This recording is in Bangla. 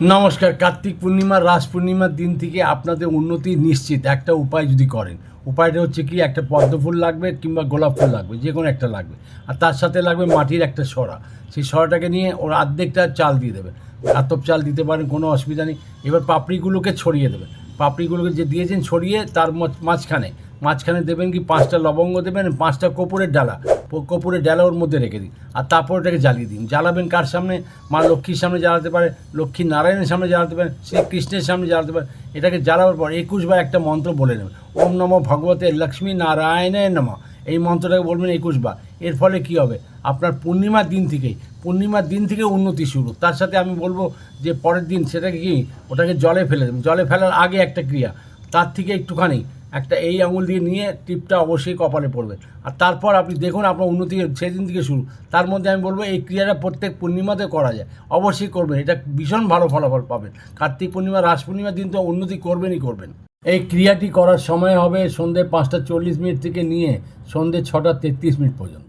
নমস্কার, কার্তিক পূর্ণিমা, রাস পূর্ণিমার দিন থেকে আপনাদের উন্নতি নিশ্চিত। একটা উপায় যদি করেন, উপায়টা হচ্ছে কি, একটা পদ্ম ফুল লাগবে কিংবা গোলাপ ফুল লাগবে যে কোনো একটা লাগবে। আর তার সাথে লাগবে মাটির একটা সরা সেই সরাটাকে নিয়ে ওর অর্ধেকটা চাল দিয়ে দেবে। আতপ চাল দিতে পারেন, কোনো অসুবিধা নেই। এবার পাপড়িগুলোকে ছড়িয়ে দেবেন পাপড়িগুলোকে যে দিয়েছেন, ছড়িয়ে তার মাঝখানে মাঝখানে দেবেন কি পাঁচটা লবঙ্গ দেবেন, পাঁচটা কপুরের ডালা। কপুরের ডালা ওর মধ্যে রেখে দিন। আর তারপর ওটাকে জ্বালিয়ে দিন। জ্বালাবেন কার সামনে? মা লক্ষ্মীর সামনে জ্বালাতে পারে। লক্ষ্মী নারায়ণের সামনে জ্বালাতে পারেন শ্রীকৃষ্ণের সামনে জ্বালাতে পারেন এটাকে জ্বালাবার পর একুশ বার একটা মন্ত্র বলে নেবেন। ওম নম ভগবতে লক্ষ্মী নারায়ণের নম। এই মন্ত্রটাকে বলবেন একুশ বার। এর ফলে কি হবে? আপনার পূর্ণিমার দিন থেকেই, পূর্ণিমার দিন থেকে উন্নতি শুরু। তার সাথে আমি বলব যে পরের দিন সেটাকে কি? ওটাকে জলে ফেলে দেবেন। জলে ফেলার আগে একটা ক্রিয়া। তার থেকে একটুখানি একটা এই আঙুল দিয়ে নিয়ে টিপটা অবশ্যই কপালে পড়বে। আর তারপর আপনি দেখুন আপনার উন্নতি সেদিন থেকে শুরু। তার মধ্যে আমি বলব, এই ক্রিয়াটা প্রত্যেক পূর্ণিমাতে করা যায়। অবশ্যই করবেন। এটা ভীষণ ভালো ফলাফল পাবেন। কার্তিক পূর্ণিমা, রাস পূর্ণিমার দিন তো উন্নতি করবেনই করবেন। এই ক্রিয়াটি করার সময় হবে সন্ধ্যে পাঁচটা চল্লিশ মিনিট থেকে নিয়ে সন্ধ্যে ছটা তেত্রিশ মিনিট পর্যন্ত।